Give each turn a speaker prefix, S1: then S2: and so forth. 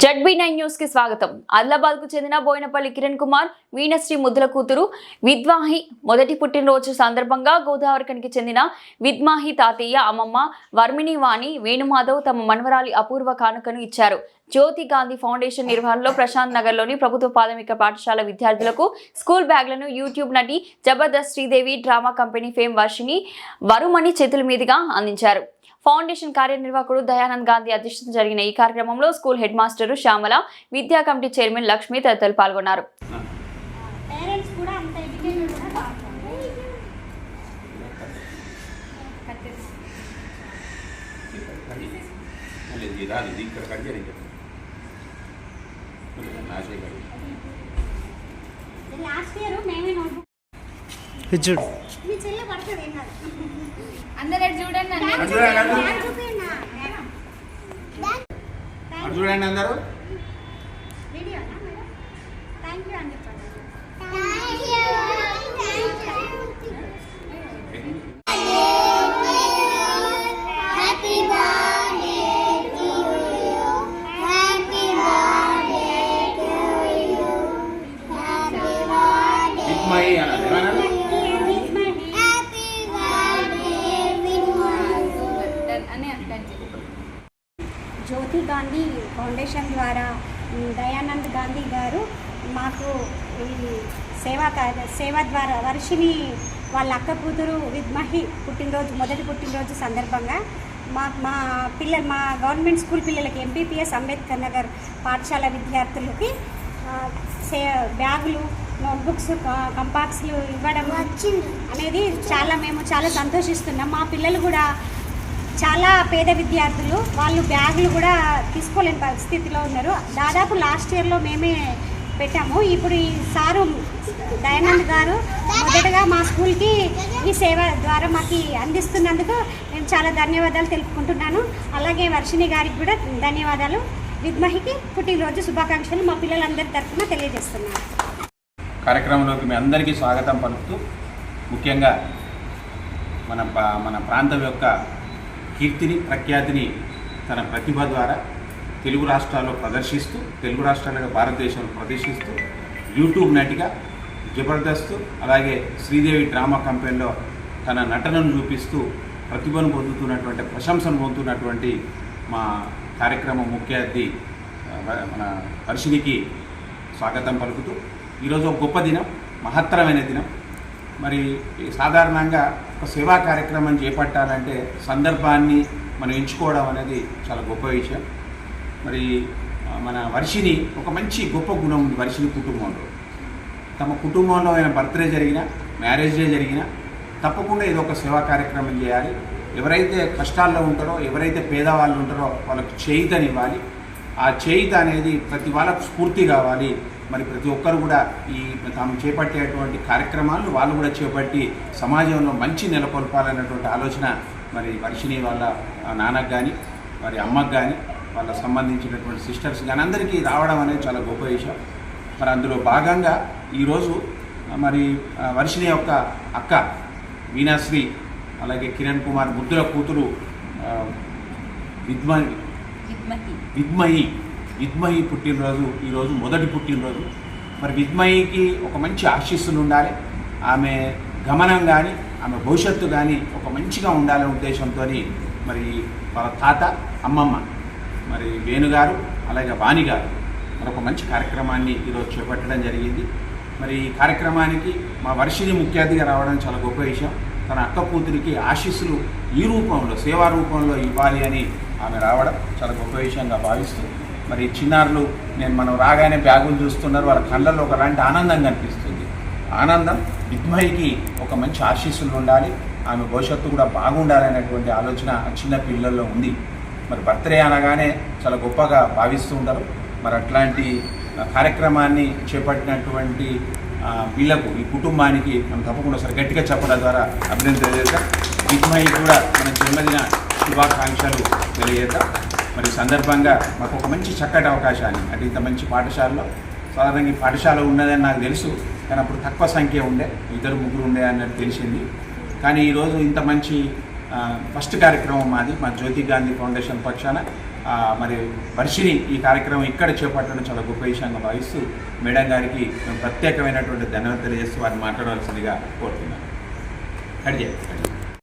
S1: ZB nine న్యూస్కి స్వాగతం. ఆదిలాబాద్కు చెందిన బోయినపల్లి కిరణ్ కుమార్ వీణశ్రీ ముద్దుల కూతురు విద్వాహి మొదటి పుట్టినరోజు సందర్భంగా గోదావరికనికి చెందిన విద్మాహి తాతయ్య అమ్మమ్మ వర్మిణి వాణి వేణుమాధవ్ తమ మనవరాలి అపూర్వ కానుకను ఇచ్చారు. జ్యోతి గాంధీ ఫౌండేషన్ నిర్వహణలో ప్రశాంత్ నగర్లోని ప్రభుత్వ ప్రాథమిక పాఠశాల విద్యార్థులకు స్కూల్ బ్యాగ్లను యూట్యూబ్ నటి Jabardasth Sridevi drama company fame Varshini Varumani చేతుల మీదుగా అందించారు. ఫౌండేషన్ కార్యనిర్వాహకుడు దయానంద్ గాంధీ అధ్యక్షతన జరిగిన ఈ కార్యక్రమంలో స్కూల్ హెడ్ మాస్టరు శ్యామల విద్యా కమిటీ చైర్మన్ లక్ష్మి తదితరులు పాల్గొన్నారు.
S2: పేరెంట్స్
S3: అందరు అటు చూడండి అన్న.
S4: అటు చూడండి, అటు చూడండి.
S2: బ్యాగ్ చూపినా? బ్యాగ్.
S4: అటు
S2: థాంక్ యూ.
S4: చూడండి అందరూ
S2: వీడియోనా ఫౌండేషన్ ద్వారా దయానంద్ గాంధీ గారు మాకు ఈ సేవా కార్య సేవ ద్వారా వర్షిని వాళ్ళ అక్క కూతురు విద్మహి పుట్టినరోజు మొదటి పుట్టినరోజు సందర్భంగా మా మా పిల్లలు మా గవర్నమెంట్ స్కూల్ పిల్లలకి ఎంపీపీఎస్ అంబేద్కర్ నగర్ పాఠశాల విద్యార్థులకి సే బ్యాగులు నోట్బుక్స్ కంపాక్స్లు ఇవ్వడం అనేది చాలా మేము చాలా సంతోషిస్తున్నాం. మా పిల్లలు కూడా చాలా పేద విద్యార్థులు వాళ్ళు బ్యాగులు కూడా తీసుకోలేని పరిస్థితిలో ఉన్నారు. దాదాపు లాస్ట్ ఇయర్లో మేమే పెట్టాము. ఇప్పుడు ఈ సారు దయానంద్ గారు మొదటగా మా స్కూల్కి ఈ సేవ ద్వారా మాకు అందిస్తున్నందుకు నేను చాలా ధన్యవాదాలు తెలుపుకుంటున్నాను. అలాగే వర్షిణి గారికి కూడా ధన్యవాదాలు. విద్మహికి పుట్టినరోజు శుభాకాంక్షలు మా పిల్లలందరి తరఫున తెలియజేస్తున్నాను.
S4: కార్యక్రమంలోకి మీ అందరికీ స్వాగతం పలుకుతూ ముఖ్యంగా మన మన ప్రాంతం యొక్క కీర్తిని ప్రఖ్యాతిని తన ప్రతిభ ద్వారా తెలుగు రాష్ట్రాల్లో ప్రదర్శిస్తూ తెలుగు రాష్ట్రాలుగా భారతదేశంలో ప్రదర్శిస్తూ యూట్యూబ్ నటిగా జబర్దస్త్ అలాగే శ్రీదేవి డ్రామా కంపెనీలో తన నటనను చూపిస్తూ ప్రతిభను పొందుతున్నటువంటి ప్రశంసను పొందుతున్నటువంటి మా కార్యక్రమం ముఖ్య అతిథి మన వర్షినికి స్వాగతం పలుకుతూ ఈరోజు ఒక గొప్ప దినం మహత్తరమైన దినం. మరి సాధారణంగా ఒక సేవా కార్యక్రమం చేపట్టాలంటే సందర్భాన్ని మనం ఎంచుకోవడం అనేది చాలా గొప్ప విషయం. మరి మన వర్షిని ఒక మంచి గొప్ప గుణం ఉంది వర్షిని కుటుంబంలో. తమ కుటుంబంలో అయిన బర్త్డే జరిగినా మ్యారేజ్ డే జరిగినా తప్పకుండా ఏదో ఒక సేవా కార్యక్రమం చేయాలి. ఎవరైతే కష్టాల్లో ఉంటారో ఎవరైతే పేదవాళ్ళు ఉంటారో వాళ్ళకు చేయితనివ్వాలి. ఆ చేయిత అనేది ప్రతి వాళ్ళకు స్ఫూర్తి కావాలి. మరి ప్రతి ఒక్కరు కూడా ఈ తాము చేపట్టేటువంటి కార్యక్రమాలను వాళ్ళు కూడా చేపట్టి సమాజంలో మంచి నెలకొల్పాలన్నటువంటి ఆలోచన మరి వర్షిని వాళ్ళ నాన్నకు కానీ వారి అమ్మకు కానీ వాళ్ళ సంబంధించినటువంటి సిస్టర్స్ కానీ అందరికీ రావడం అనేది చాలా గొప్ప విషయం. మరి అందులో భాగంగా ఈరోజు మరి వర్షిణి యొక్క అక్క వీణాశ్రీ అలాగే కిరణ్ కుమార్ ముద్దుల కూతురు విద్మ
S3: విద్మహి.
S4: విద్మయి పుట్టినరోజు ఈరోజు మొదటి పుట్టినరోజు. మరి విద్మయికి ఒక మంచి ఆశీస్సులు ఉండాలి. ఆమె గమనం కానీ ఆమె భవిష్యత్తు కానీ ఒక మంచిగా ఉండాలనే ఉద్దేశంతో మరి వాళ్ళ తాత అమ్మమ్మ మరి వేణుగారు అలాగే వాణి గారు మరి ఒక మంచి కార్యక్రమాన్ని ఈరోజు చేపట్టడం జరిగింది. మరి ఈ కార్యక్రమానికి మా వర్షిని ముఖ్య అతిథిగా రావడం చాలా గొప్ప విషయం. తన అక్క కూతురికి ఆశీస్సులు ఈ రూపంలో సేవా రూపంలో ఇవ్వాలి అని ఆమె రావడం చాలా గొప్ప విషయంగా భావిస్తుంది. మరి చిన్నారులు నేను మనం రాగానే బ్యాగులు చూస్తున్నారు వాళ్ళ కళ్ళల్లో ఒకలాంటి ఆనందం కనిపిస్తుంది. ఆనందం విద్మయికి ఒక మంచి ఆశీస్సులు ఉండాలి ఆమె భవిష్యత్తు కూడా బాగుండాలనేటువంటి ఆలోచన చిన్న పిల్లల్లో ఉంది. మరి బర్త్డే అనగానే చాలా గొప్పగా భావిస్తూ ఉంటారు. మరి అట్లాంటి కార్యక్రమాన్ని చేపట్టినటువంటి వీళ్ళకు ఈ కుటుంబానికి మనం తప్పకుండా ఒకసారి గట్టిగా చెప్పడం ద్వారా అభినందన తెలియజేద్దాం విద్మయి కూడా మన జన్మదిన శుభాకాంక్షలు తెలియజేద్దాం మరి సందర్భంగా మాకు ఒక మంచి చక్కటి అవకాశాన్ని అంటే ఇంత మంచి పాఠశాలలో సాధారణంగా ఈ పాఠశాల ఉన్నదని నాకు తెలుసు కానీ అప్పుడు తక్కువ సంఖ్య ఉండే ఇద్దరు ముగ్గురు ఉండే అన్నట్టు తెలిసింది. కానీ ఈరోజు ఇంత మంచి ఫస్ట్ కార్యక్రమం మాది మా జ్యోతి గాంధీ ఫౌండేషన్ పక్షాన. మరి వర్షిని ఈ కార్యక్రమం ఇక్కడ చేపట్టడం చాలా గొప్ప విషయంగా భావిస్తూ మేడం గారికి మేము ప్రత్యేకమైనటువంటి ధన్యవాదాలు తెలియజేస్తూ వారిని మాట్లాడవలసిందిగా కోరుతున్నాను. అడిగే